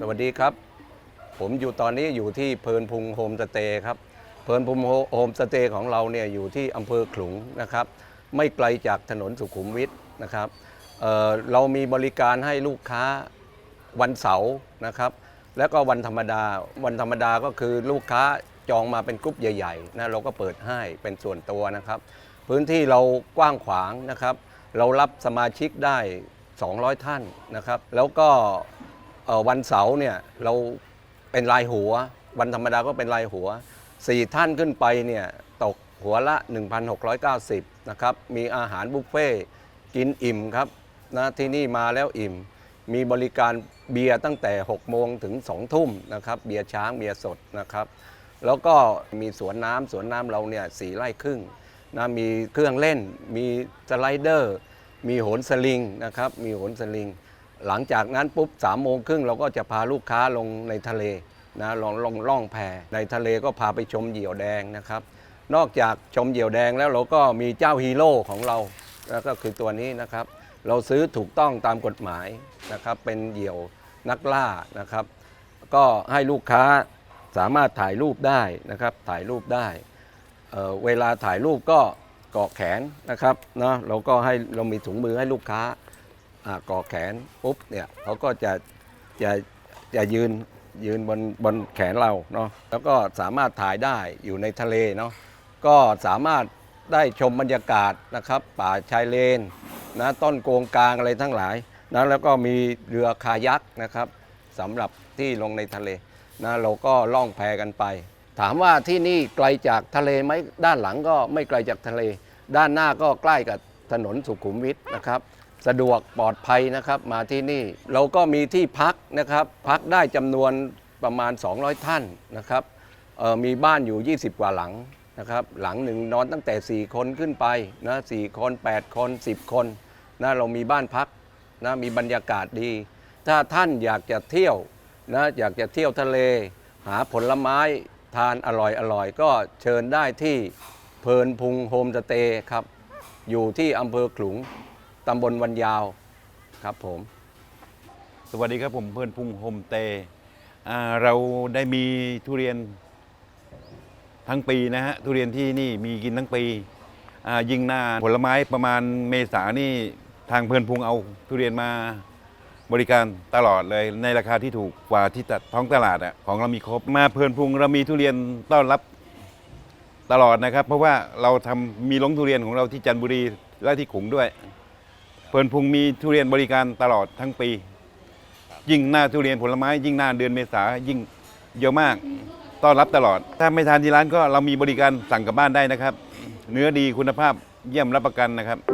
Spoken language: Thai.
สวัสดีครับ ผมอยู่ตอนนี้อยู่ที่เพลินพุงโฮมสเตย์ครับ เพลินพุงโฮมสเตย์ของเราเนี่ยอยู่ที่อำเภอขลุงนะครับ ไม่ไกลจากถนนสุขุมวิทนะครับเเรามีบริการให้ลูกค้าวันเสาร์นะครับ แล้วก็วันธรรมดา วันธรรมดาก็คือลูกค้าจองมาเป็นกรุ๊ปใหญ่ๆนะเราก็เปิดให้เป็นส่วนตัวนะครับ พื้นที่เรากว้างขวางนะครับ เรารับสมาชิกได้ 200 ท่านนะครับ แล้วก็ วันเสาร์เนี่ยเราเป็นรายหัว วันธรรมดาก็เป็นรายหัว 4 ท่านขึ้นไปเนี่ยตกหัวละ 1,690นะครับมีอาหารบุฟเฟ่ต์กินอิ่มครับนะที่นี่มาแล้วอิ่ม มีบริการเบียร์ตั้งแต่ 6 โมงถึง 2 ทุ่มนะครับเบียร์ช้างเบียร์สดนะครับแล้วก็มีสวนน้ำสวนน้ำเราเนี่ยสี่ไร่ครึ่งนะมีเครื่องเล่น มีสไลเดอร์ มีโหนสลิงนะครับมีโหนสลิง หลังจากนั้นปุ๊บสามโมงครึ่งเราก็จะพาลูกค้าลงในทะเลนะลองลองล่องแพในทะเลก็พาไปชมเหยี่ยวแดงนะครับ นอกจากชมเหยี่ยวแดงแล้วเราก็มีเจ้าฮีโร่ของเราแล้วก็คือตัวนี้นะครับ เราซื้อถูกต้องตามกฎหมายนะครับเป็นเหยี่ยวนักล่านะครับ ก็ให้ลูกค้าสามารถถ่ายรูปได้นะครับ ถ่ายรูปได้เเวลาถ่ายรูปก็เกาะแขนนะครับเนาะเราก็ให้เรามีถุงมือให้ลูกค้า อ่ากาะแขนปุ๊บเนี่ยเขาก็จะจะจะยืนยืนบนบนแขนเราเนาะแล้วก็สามารถถ่ายได้อยู่ในทะเลเนาะก็สามารถได้ชมบรรยากาศนะครับ ป่าชายเลนนะต้นโกงกลางอะไรทั้งหลายนะแล้วก็มีเรือคายักนะครับสำหรับที่ลงในทะเลนะเราก็ล่องแพกันไป ถามว่าที่นี่ไกลจากทะเลไหมด้านหลังก็ไม่ไกลจากทะเล ด้านหน้าก็ใกล้กับถนนสุขุมวิทนะครับ สะดวกปลอดภัยนะครับมาที่นี่ เราก็มีที่พักนะครับ พักได้จำนวนประมาณ 200 ท่านนะครับมีบ้านอยู่ 20 กว่าหลังนะครับ หลังหนึ่งนอนตั้งแต่ 4 คนขึ้นไปนะ4คน 8 คน 10 คนนะเรามีบ้านพักนะมีบรรยากาศดี ถ้าท่านอยากจะเที่ยวนะอยากจะเที่ยวทะเล หาผลไม้ทานอร่อยอร่อยก็เชิญได้ที่เพลินพุงโฮมสเตย์ครับ อยู่ที่อำเภอขลุง ตำบลวันยาวครับผม สวัสดีครับผมเพื่อนพุงโฮมเตย์อ่าเราได้มีทุเรียนทั้งปีนะฮะทุเรียนที่นี่มีกินทั้งปีอ่ายิงหน้าผลไม้ประมาณเมษานี่ทางเพื่อนพุงเอาทุเรียนมาบริการตลอดเลยในราคาที่ถูกกว่าที่ท้องตลาดอะของเรามีครบมาเพื่อนพุงเรามีทุเรียนต้อนรับตลอดนะครับ เพราะว่าเราทำมีลงทุเรียนของเราที่จันทบุรีและที่ขลุงด้วย เพื่อนพุงมีทุเรียนบริการตลอดทั้งปี ยิ่งหน้าทุเรียนผลไม้ ยิ่งหน้าเดือนเมษายิ่งเยอะมากต้อนรับตลอด ถ้าไม่ทานที่ร้านก็เรามีบริการสั่งกลับบ้านได้นะครับ เนื้อดีคุณภาพเยี่ยมรับประกันนะครับ